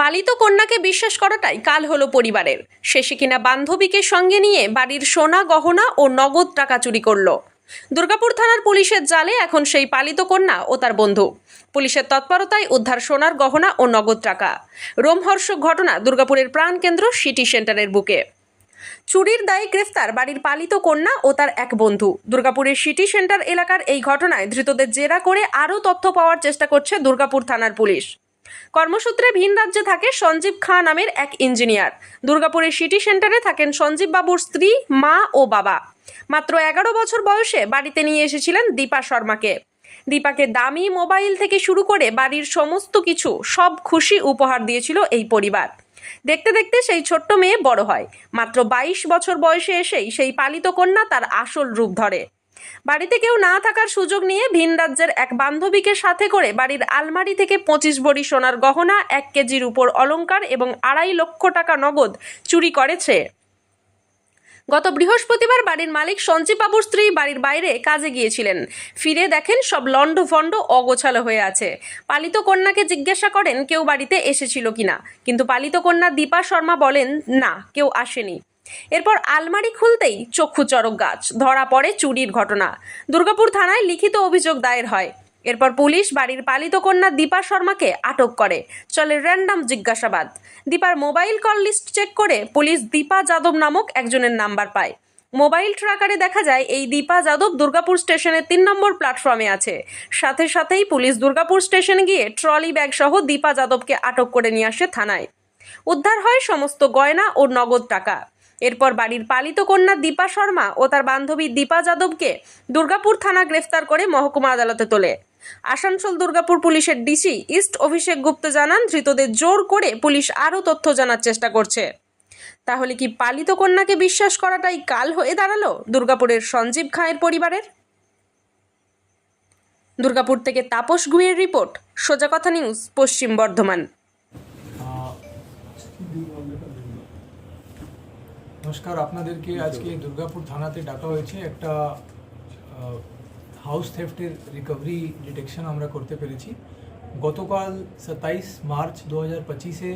পালিত কন্যাকে বিশ্বাস করাটাই কাল হলো পরিবারের। শেষে কিনা বান্ধবীকে সঙ্গে নিয়ে বাড়ির সোনা, গহনা ও নগদ টাকা চুরি করল। দুর্গাপুর থানার পুলিশের জালে এখন সেই পালিত কন্যা ও তার বন্ধু। পুলিশের তৎপরতায় উদ্ধার সোনার, গহনা ও নগদ টাকা। রোমহর্ষক ঘটনা দুর্গাপুরের প্রাণকেন্দ্র সিটি সেন্টারের বুকে। চুরির দায়ে গ্রেফতার বাড়ির পালিত কন্যা ও তার এক বন্ধু। দুর্গাপুরের সিটি সেন্টার এলাকার এই ঘটনায় ধৃতদের জেরা করে আরও তথ্য পাওয়ার চেষ্টা করছে দুর্গাপুর থানার পুলিশ। কর্মসূত্রে ভিন রাজ্যে থাকে সঞ্জীব খাঁ নামের এক ইঞ্জিনিয়ার। দুর্গাপুরের সিটি সেন্টারে থাকেন সঞ্জীব বাবুর স্ত্রী, মা ও বাবা। মাত্র এগারো বছর বয়সে বাড়িতে নিয়ে এসেছিলেন দীপা শর্মাকে। দীপাকে দামি মোবাইল থেকে শুরু করে বাড়ির সমস্ত কিছু সব খুশি উপহার দিয়েছিল এই পরিবার। দেখতে দেখতে সেই ছোট্ট মেয়ে বড় হয়। মাত্র বাইশ বছর বয়সে এসেই সেই পালিত কন্যা তার আসল রূপ ধরে। বাড়িতে কেউ না থাকার সুযোগ নিয়ে ভিন রাজ্যের এক বান্ধবীকে সাথে করে বাড়ির আলমারি থেকে পঁচিশ ভরি সোনার গহনা, এক কেজির উপর অলংকার এবং আড়াই লক্ষ টাকা নগদ চুরি করেছে। গত বৃহস্পতিবার বাড়ির মালিক সঞ্জীব বাবুর স্ত্রী বাড়ির বাইরে কাজে গিয়েছিলেন। ফিরে দেখেন সব লণ্ডভণ্ড, অগোছালো হয়ে আছে। পালিত কন্যাকে জিজ্ঞাসা করেন, কেউ বাড়িতে এসেছিল কিনা? কিন্তু পালিত কন্যা দীপা শর্মা বলেন, না, কেউ আসেনি। এরপর আলমারি খুলতেই চক্ষু চরক গাছ, ধরা পড়ে চুরির ঘটনা। দুর্গাপুর থানায় লিখিত অভিযোগ দায়ের হয়। এরপর পুলিশ বাড়ির পালিত কন্যা দীপা শর্মাকে আটক করে। চলে র্যান্ডাম জিজ্ঞাসাবাদ। দীপার মোবাইল কল লিস্ট চেক করে পুলিশ দীপা যাদব নামক একজনের নাম্বার পায়। মোবাইল ট্রাকারে দেখা যায়, এই দীপা যাদব দুর্গাপুর স্টেশনের তিন নম্বর প্ল্যাটফর্মে আছে। সাথে সাথেই পুলিশ দুর্গাপুর স্টেশনে গিয়ে ট্রলি ব্যাগ সহ দীপা যাদবকে আটক করে নিয়ে আসে থানায়। উদ্ধার হয় সমস্ত গয়না ও নগদ টাকা। এরপর বাড়ির পালিত কন্যা দীপা শর্মা ও তার বান্ধবী দীপা যাদবকে দুর্গাপুর থানা গ্রেফতার করে মহকুমা আদালতে তোলে। আসানসোল দুর্গাপুর পুলিশের ডিসি ইস্ট অভিষেক গুপ্ত জানান, ধৃতদের জোর করে পুলিশ আরও তথ্য জানার চেষ্টা করছে। তাহলে কি পালিত কন্যাকে বিশ্বাস করাটাই কাল হয়ে দাঁড়াল দুর্গাপুরের সঞ্জীব খাঁয়ের পরিবারের? দুর্গাপুর থেকে তাপস গুয়ের রিপোর্ট, সোজা কথা নিউজ, পশ্চিম বর্ধমান। নমস্কার আপনাদেরকে আজকে দুর্গাপুর থানাতে ডাকা হয়েছে একটা হাউস থেফটের রিকভারি ডিটেকশন আমরা করতে পেরেছি। গতকাল সাতাইশ মার্চ দু হাজার পঁচিশে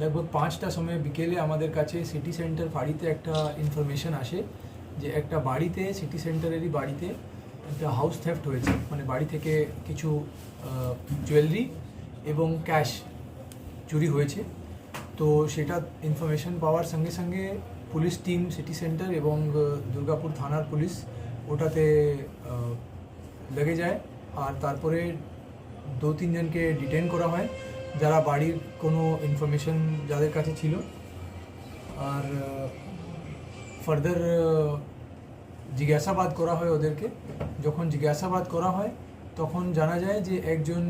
লগভগ পাঁচটা সময় বিকেলে আমাদের কাছে সিটি সেন্টার বাড়িতে একটা ইনফরমেশন আসে যে একটা বাড়িতে সিটি সেন্টারেরই বাড়িতে একটা হাউস থেফট হয়েছে। মানে বাড়ি থেকে কিছু জুয়েলারি এবং ক্যাশ চুরি হয়েছে। তো সেটা ইনফরমেশন পাওয়ার সঙ্গে সঙ্গে পুলিশ টিম, সিটি সেন্টার এবং দুর্গাপুর থানার পুলিশ ওটাতে লেগে যায়। আর তারপরে দু তিনজনকে ডিটেন করা হয়। যারা বাড়ির কোনো ইনফরমেশন যাদের কাছে ছিল। আর ফার্দার জিজ্ঞাসাবাদ করা হয় ওদেরকে। যখন জিজ্ঞাসাবাদ করা হয়, তখন জানা যায় যে একজন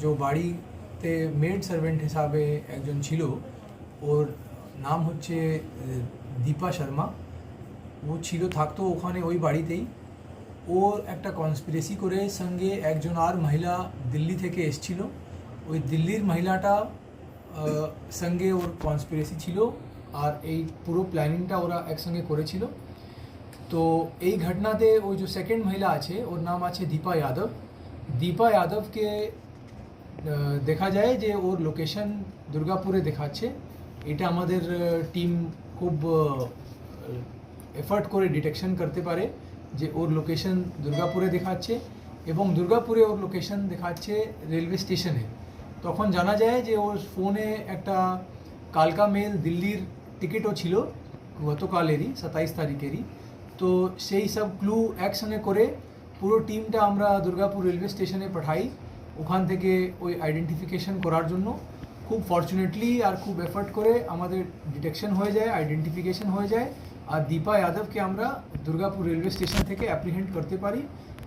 যে বাড়িতে মেড সার্ভেন্ট হিসাবে একজন ছিল, ওর নাম হচ্ছে আহ, দীপা শর্মা। ও ছিল থাকতো ওখানে ওই বাড়িতেই। ও একটা কনস্পিরেসি করে সঙ্গে একজন আর মহিলা দিল্লি থেকে এসছিল। ওই দিল্লির মহিলাটা আহ, সঙ্গে ওর কনস্পিরেসি ছিল আর এই পুরো প্ল্যানিংটা ওরা একসঙ্গে করেছিল। তো এই ঘটনাতে ওই যে সেকেন্ড মহিলা আছে ওর নাম আছে দীপা যাদব। দীপা যাদবকে আহ, দেখা যায় যে ওর লোকেশন দুর্গাপুরে দেখাচ্ছে। এটা আমাদের টিম খুব এফার্ট করে ডিটেকশন করতে পারে যে ওর লোকেশন দুর্গাপুরে দেখাচ্ছে এবং দুর্গাপুরে ওর লোকেশন দেখাচ্ছে রেলওয়ে স্টেশনে তখন জানা যায় যে ওর ফোনে একটা কালকা মেল দিল্লির টিকিটও ছিল, গতকালেরই, সাতাইশ তারিখেরই। তো সেই সব ক্লু অ্যাকশনে করে পুরো টিমটা আমরা দুর্গাপুর রেলওয়ে স্টেশনে পাঠাই, ওখান থেকে ওই আইডেন্টিফিকেশন করার জন্য। খুব ফর্চুনেটলি আর খুব এফর্ট করে আমাদের ডিটেকশন হয়ে যায় আইডেন্টিফিকেশন হয়ে যায়। আর দীপা যাদবকে আমরা দুর্গাপুর রেলওয়ে স্টেশন থেকে অ্যাপ্রিহেন্ড করতে পারি।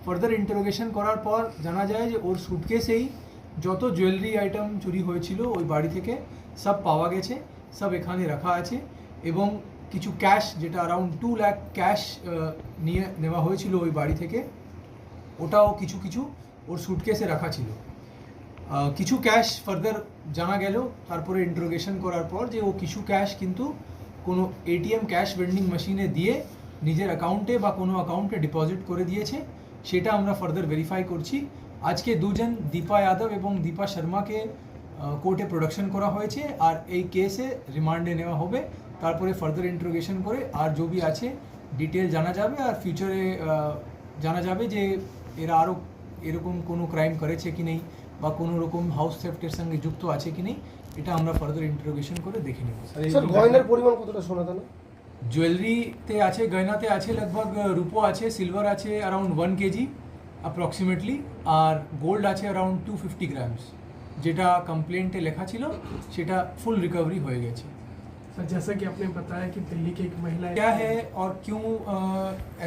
ফার্দার ইন্টারোগেশন করার পর জানা যায় যে ওর সুটকেসেই যত জুয়েলারি আইটেম চুরি হয়েছিল ওই বাড়ি থেকে সব পাওয়া গেছে, সব এখানে রাখা আছে এবং কিছু ক্যাশ যেটা অ্যারাউন্ড টু ল্যাক ক্যাশ নিয়ে নেওয়া হয়েছিল ওই বাড়ি থেকে, ওটাও কিছু কিছু ওর সুটকেসে রাখা ছিল। কিছু ক্যাশ ফার্দার জানা গেল, তারপরে ইন্টারোগেশন করার পর যে ও কিছু ক্যাশ কিন্তু কোনো এটিএম ক্যাশ ভেন্ডিং মেশিনে দিয়ে নিজের অ্যাকাউন্টে বা কোনো অ্যাকাউন্টে ডিপোজিট করে দিয়েছে। সেটা আমরা ফার্দার ভেরিফাই করছি। আজকে দুজন, দীপা যাদব এবং দীপা শর্মাকে কোর্টে প্রোডাকশন করা হয়েছে আর এই কেসে রিমান্ডে নেওয়া হবে। তারপরে ফার্দার ইন্টারোগেশন করে আর भी আছে ডিটেল জানা যাবে আর ফিউচারে জানা যাবে যে এরা আরও এরকম কোনো ক্রাইম করেছে কি নেই। বা কোনো রকম হাউস থেফটের সঙ্গে যুক্ত আছে কি নেই এটা আমরা ফার্দার ইন্টারোগেশন করে দেখে নেব। স্যার গয়নার পরিমাণ কতটা শোনা তাহলে? জুয়েলারিতে আছে গয়নাতে আছে লগভগ রুপো আছে সিলভার আছে অ্যারাউন্ড ওয়ান কেজি অ্যাপ্রক্সিমেটলি আর গোল্ড আছে অ্যারাউন্ড টু ফিফটি গ্রামস যেটা কমপ্লেন্টে লেখা ছিল সেটা ফুল রিকভারি হয়ে গেছে। सर जैसा कि आपने बताया कि दिल्ली की एक महिला क्या है और क्यों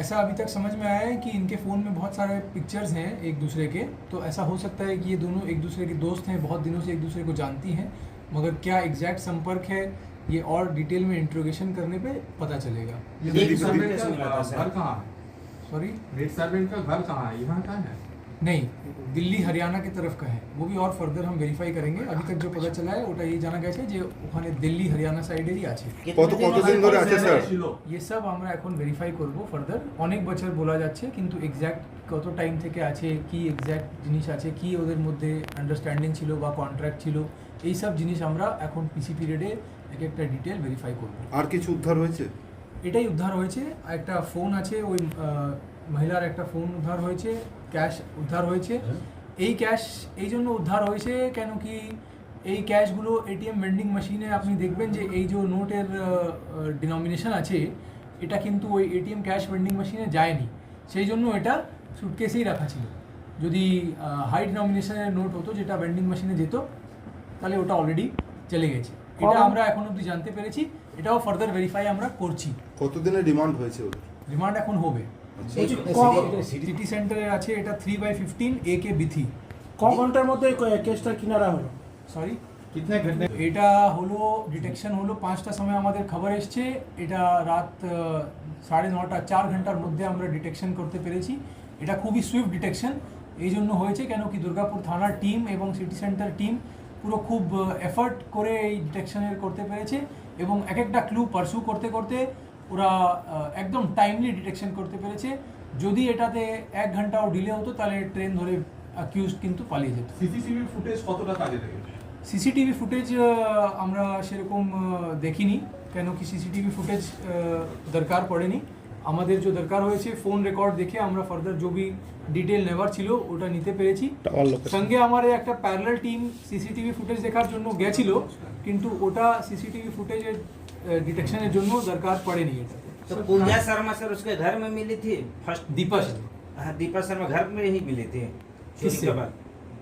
ऐसा अभी तक समझ में आया है कि इनके फ़ोन में बहुत सारे पिक्चर्स हैं एक दूसरे के? तो ऐसा हो सकता है कि ये दोनों एक दूसरे के दोस्त हैं बहुत दिनों से एक दूसरे को जानती हैं मगर क्या एग्जैक्ट संपर्क है ये और डिटेल में इंट्रोगेशन करने पे पता चलेगा। कहाँ है? सॉरी रेड सर्वेंट का घर कहाँ है? यहाँ का है? नहीं दिल्ली हरियाणा की तरफ का है वो भी और फर्दर हम वेरीफाई करेंगे अभी तक जो पता चला है ওটা এই জানা গেছে যে ওখানে দিল্লি হরিয়ানা সাইডেরই আছে কত কতদিন ধরে আছে স্যার ये सब আমরা এখন ভেরিফাই করব ফার্দার অনেক বছর বলা যাচ্ছে কিন্তু এক্স্যাক্ট কত টাইম থেকে আছে কি এক্স্যাক্ট জিনিস আছে কি ওদের মধ্যে আন্ডারস্ট্যান্ডিং ছিল বা কন্ট্রাক্ট ছিল এই সব জিনিস আমরা এখন পিসি পিরিয়ডে এক একটা ডিটেল ভেরিফাই করব আর কিছু উদ্ধার হয়েছে এটাই উদ্ধার হয়েছে একটা ফোন আছে ওই আহ, মহিলার একটা ফোন উদ্ধার হয়েছে ক্যাশ উদ্ধার হয়েছে। এই ক্যাশ এই জন্য উদ্ধার হয়েছে কেন কি এই ক্যাশগুলো এটিএম ভেন্ডিং মেশিনে আপনি দেখবেন যে এই যে নোটের ডিনমিনেশন আছে এটা কিন্তু ওই এটিএম ক্যাশ ভেন্ডিং মেশিনে যায়নি। সেই জন্য এটা সুটকেসেই রাখা ছিল। যদি হাই ডিনমিনেশনের নোট হতো যেটা ভেন্ডিং মেশিনে যেত তাহলে ওটা অলরেডি চলে গেছে। এটা আমরা এখন অবধি জানতে পেরেছি। এটাও ফার্দার ভেরিফাই আমরা করছি। কতদিনের রিমান্ড হয়েছে ওদের? রিমান্ড এখন হবে। আচ্ছা। সিটি সেন্টারে আছে এটা three by fifteen A K Bithi ক ঘণ্টার মধ্যে কেসটা কিনারা হলো? সরি এটা হলো ডিটেকশন হলো সময় আমাদের খবর এসছে। এটা রাত সাড়ে নটা চার ঘণ্টার মধ্যে আমরা ডিটেকশন করতে পেরেছি। এটা খুবই সুইফট ডিটেকশন এই জন্য হয়েছে কেন কি দুর্গাপুর থানার টিম এবং সিটি সেন্টার টিম পুরো খুব এফার্ট করে এই ডিটেকশনের করতে পেরেছে। এবং এক একটা ক্লু পারসু করতে করতে ওরা একদম টাইমলি ডিটেকশন করতে পেরেছে। যদি এটাতে এক ঘন্টাও ডিলে হতো তাহলে ট্রেন ধরে অ্যাকিউজ কিন্তু পালিয়ে যেত। সিসিটিভি ফুটেজ কতটা কাজে লেগেছে? সিসিটিভি ফুটেজ আমরা সেরকম দেখিনি কেন কি সিসিটিভি ফুটেজ দরকার পড়েনি। আমাদের যে দরকার হয়েছে ফোন রেকর্ড দেখে আমরা ফার্দার যে বি ডিটেল নেওয়ার ছিল ওটা নিতে পেরেছি। সঙ্গে আমার একটা প্যারালাল টিম সিসিটিভি ফুটেজ দেখার জন্য গেছিল কিন্তু ওটা সিসিটিভি ফুটেজের ডিটেকশনের জন্য দরকার পড়েনি এটা तो पूजा शर्मा सर उसके घर में मिली थी फर्स्ट दीपा हाँ दीपा शर्मा घर में ही मिली थी चोरी किससे? के बाद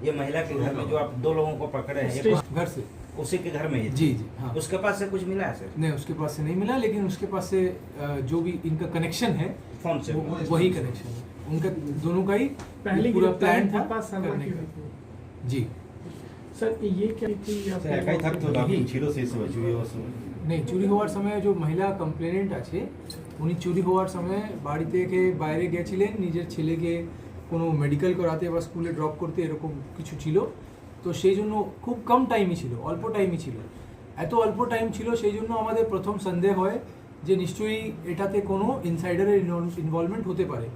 ये महिला के घर में जो आप दो लोगों को पकड़े हैं ये घर से उसी के घर में ही थी। जी जी हाँ उसके पास से कुछ मिला है सर नहीं उसके पास से नहीं मिला लेकिन उसके पास से अ, जो भी इनका कनेक्शन है फोन से वो- वही कनेक्शन है उनका दोनों का ही पहली पूरा प्लान था दीपा शर्मा करने की का हुई थी। जी सर ये क्या थी या फिर- নেই চুরি হওয়ার সময় যে মহিলা কমপ্লেনেন্ট আছে উনি চুরি হওয়ার সময় বাড়ি থেকে বাইরে গেছিলেন নিজের ছেলেকে কোনো মেডিকেল করাতে বা স্কুলে ড্রপ করতে এরকম কিছু ছিল। তো সেই জন্য খুব কম টাইমই ছিল, অল্প টাইমই ছিল। এত অল্প টাইম ছিল, সেই জন্য আমাদের প্রথম সন্দেহ হয় যে নিশ্চয়ই এটাতে কোনো ইনসাইডারের ইনভলভমেন্ট হতে পারে।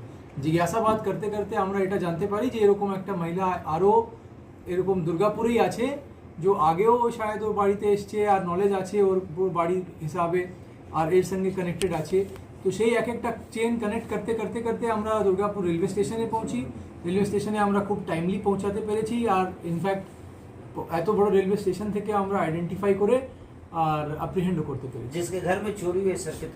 জিজ্ঞাসাবাদ করতে করতে আমরা এটা জানতে পারি যে এরকম একটা মহিলা আরও এরকম দুর্গাপুরেই আছে যে আগেও শায়দ ওর বাড়িতে এসছে আর নলেজ আছে ওর ওর বাড়ির হিসাবে আর এর সঙ্গে কানেক্টেড আছে তো সেই এক একটা চেন কানেক্ট করতে করতে করতে আমরা দুর্গাপুর রেলওয়ে স্টেশনে পৌঁছি রেলওয়ে স্টেশনে আমরা খুব টাইমলি পৌঁছাতে পেরেছি আর ইনফ্যাক্ট এত বড় রেলওয়ে স্টেশন থেকে আমরা আইডেন্টিফাই করে আর অ্যাপ্রিহেন্ডও করতে পেরেছি जिसके घर में चोरी हुई है सर कितने